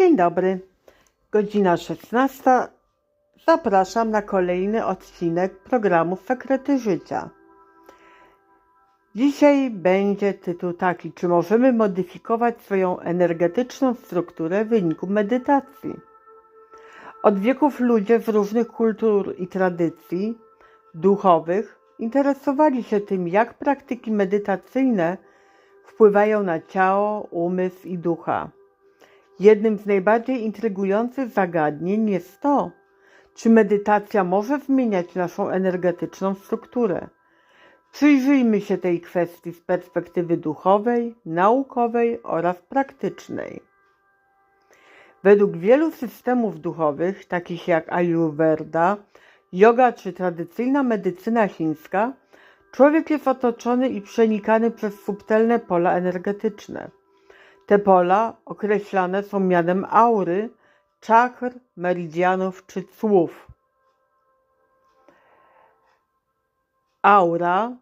Dzień dobry, godzina 16. Zapraszam na kolejny odcinek programu Sekrety Życia. Dzisiaj będzie tytuł taki: Czy możemy modyfikować swoją energetyczną strukturę w wyniku medytacji? Od wieków ludzie z różnych kultur i tradycji duchowych interesowali się tym, jak praktyki medytacyjne wpływają na ciało, umysł i ducha. Jednym z najbardziej intrygujących zagadnień jest to, czy medytacja może zmieniać naszą energetyczną strukturę. Przyjrzyjmy się tej kwestii z perspektywy duchowej, naukowej oraz praktycznej. Według wielu systemów duchowych, takich jak Ayurveda, yoga czy tradycyjna medycyna chińska, człowiek jest otoczony i przenikany przez subtelne pola energetyczne. Te pola określane są mianem aury, czakr, meridianów czy cłów. Aura,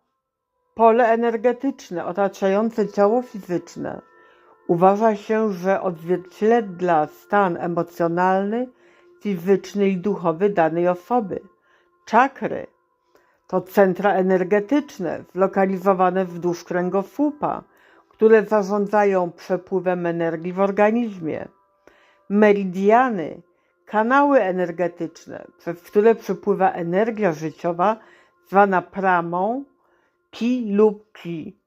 pole energetyczne otaczające ciało fizyczne. Uważa się, że odzwierciedla stan emocjonalny, fizyczny i duchowy danej osoby. Czakry to centra energetyczne zlokalizowane wzdłuż kręgosłupa, które zarządzają przepływem energii w organizmie. Meridiany, kanały energetyczne, przez które przepływa energia życiowa, zwana pramą, ki lub ki.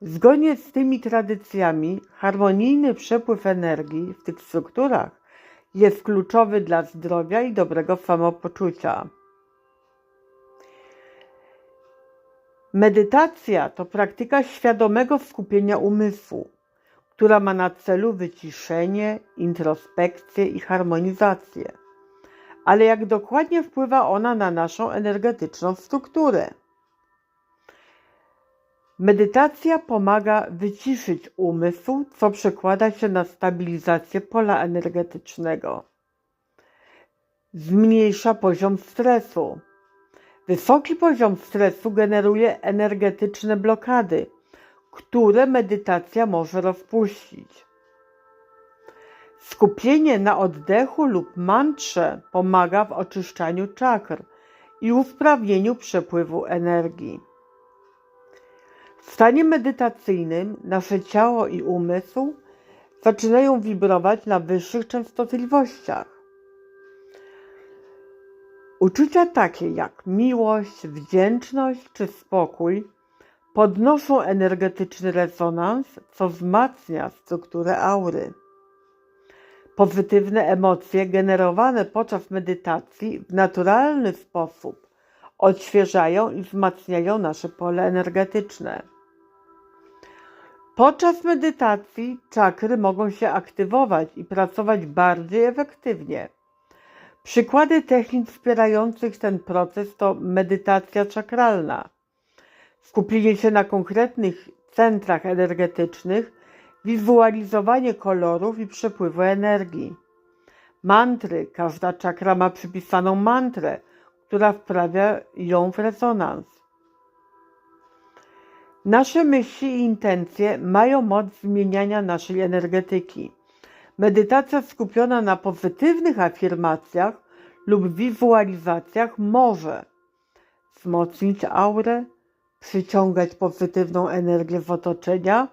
Zgodnie z tymi tradycjami, harmonijny przepływ energii w tych strukturach jest kluczowy dla zdrowia i dobrego samopoczucia. Medytacja to praktyka świadomego skupienia umysłu, która ma na celu wyciszenie, introspekcję i harmonizację. Ale jak dokładnie wpływa ona na naszą energetyczną strukturę? Medytacja pomaga wyciszyć umysł, co przekłada się na stabilizację pola energetycznego. Zmniejsza poziom stresu. Wysoki poziom stresu generuje energetyczne blokady, które medytacja może rozpuścić. Skupienie na oddechu lub mantrze pomaga w oczyszczaniu czakr i usprawnieniu przepływu energii. W stanie medytacyjnym nasze ciało i umysł zaczynają wibrować na wyższych częstotliwościach. Uczucia takie jak miłość, wdzięczność czy spokój podnoszą energetyczny rezonans, co wzmacnia strukturę aury. Pozytywne emocje generowane podczas medytacji w naturalny sposób odświeżają i wzmacniają nasze pole energetyczne. Podczas medytacji czakry mogą się aktywować i pracować bardziej efektywnie. Przykłady technik wspierających ten proces to medytacja czakralna, skupienie się na konkretnych centrach energetycznych, wizualizowanie kolorów i przepływu energii. Mantry, każda czakra ma przypisaną mantrę, która wprawia ją w rezonans. Nasze myśli i intencje mają moc zmieniania naszej energetyki. Medytacja skupiona na pozytywnych afirmacjach lub wizualizacjach może wzmocnić aurę, przyciągać pozytywną energię z otoczenia,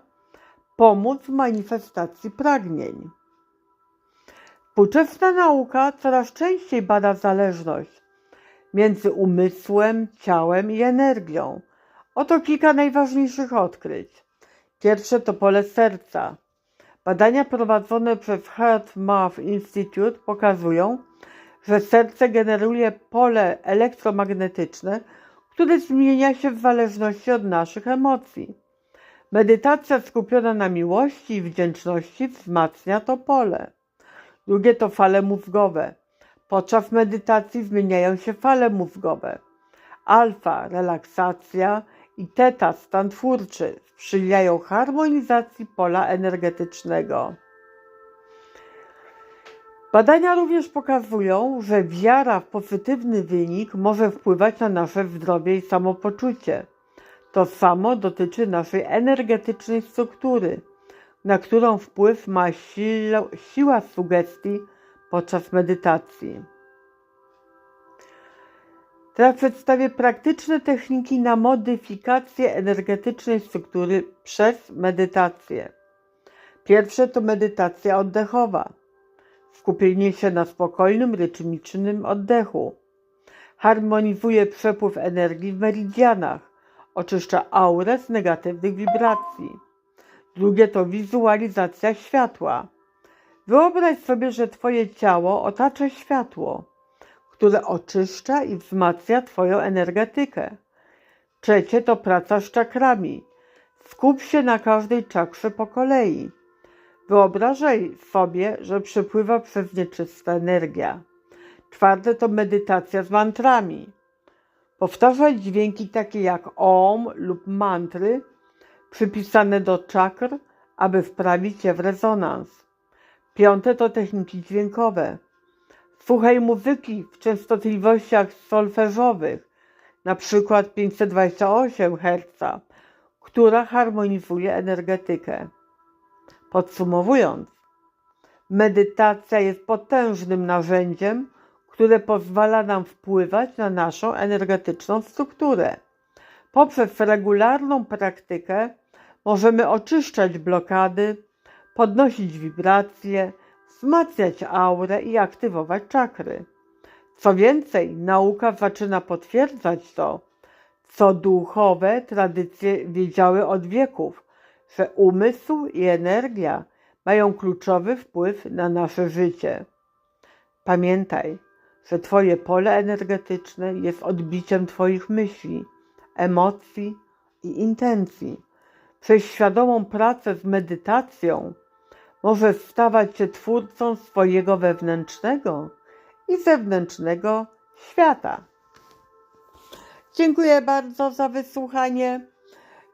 pomóc w manifestacji pragnień. Współczesna nauka coraz częściej bada zależność między umysłem, ciałem i energią. Oto kilka najważniejszych odkryć. Pierwsze to pole serca. Badania prowadzone przez Heart Math Institute pokazują, że serce generuje pole elektromagnetyczne, które zmienia się w zależności od naszych emocji. Medytacja skupiona na miłości i wdzięczności wzmacnia to pole. Drugie to fale mózgowe. Podczas medytacji zmieniają się fale mózgowe. Alfa, relaksacja i teta, stan twórczy, sprzyjają harmonizacji pola energetycznego. Badania również pokazują, że wiara w pozytywny wynik może wpływać na nasze zdrowie i samopoczucie. To samo dotyczy naszej energetycznej struktury. na którą wpływ ma siła, siła sugestii podczas medytacji. Teraz przedstawię praktyczne techniki na modyfikację energetycznej struktury przez medytację. Pierwsze to medytacja oddechowa. Skupienie się na spokojnym, rytmicznym oddechu. Harmonizuje przepływ energii w meridianach. Oczyszcza aurę z negatywnych wibracji. Drugie to wizualizacja światła. Wyobraź sobie, że Twoje ciało otacza światło, które oczyszcza i wzmacnia Twoją energetykę. Trzecie to praca z czakrami. Skup się na każdej czakrze po kolei. Wyobrażaj sobie, że przepływa przez nie czysta energia. Czwarte to medytacja z mantrami. Powtarzaj dźwięki takie jak om lub mantry przypisane do czakr, aby wprawić je w rezonans. Piąte to techniki dźwiękowe. Słuchaj muzyki w częstotliwościach solfeżowych, przykład 528 Hz, która harmonizuje energetykę. Podsumowując, medytacja jest potężnym narzędziem, które pozwala nam wpływać na naszą energetyczną strukturę. Poprzez regularną praktykę możemy oczyszczać blokady, podnosić wibracje, wzmacniać aurę i aktywować czakry. Co więcej, nauka zaczyna potwierdzać to, co duchowe tradycje wiedziały od wieków, że umysł i energia mają kluczowy wpływ na nasze życie. Pamiętaj, że Twoje pole energetyczne jest odbiciem Twoich myśli, emocji i intencji. Przez świadomą pracę z medytacją możesz stawać się twórcą swojego wewnętrznego i zewnętrznego świata. Dziękuję bardzo za wysłuchanie.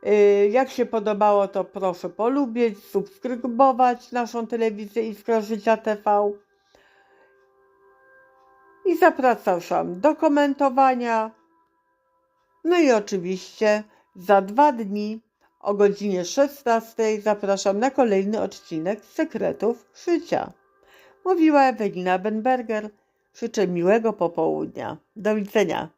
Y, Jak się podobało, to proszę polubić, subskrybować naszą telewizję Iskra Życia TV. I zapraszam do komentowania. No i oczywiście za dwa dni o godzinie 16 zapraszam na kolejny odcinek Sekretów Życia. Mówiła Ewelina Benberger. Życzę miłego popołudnia. Do widzenia.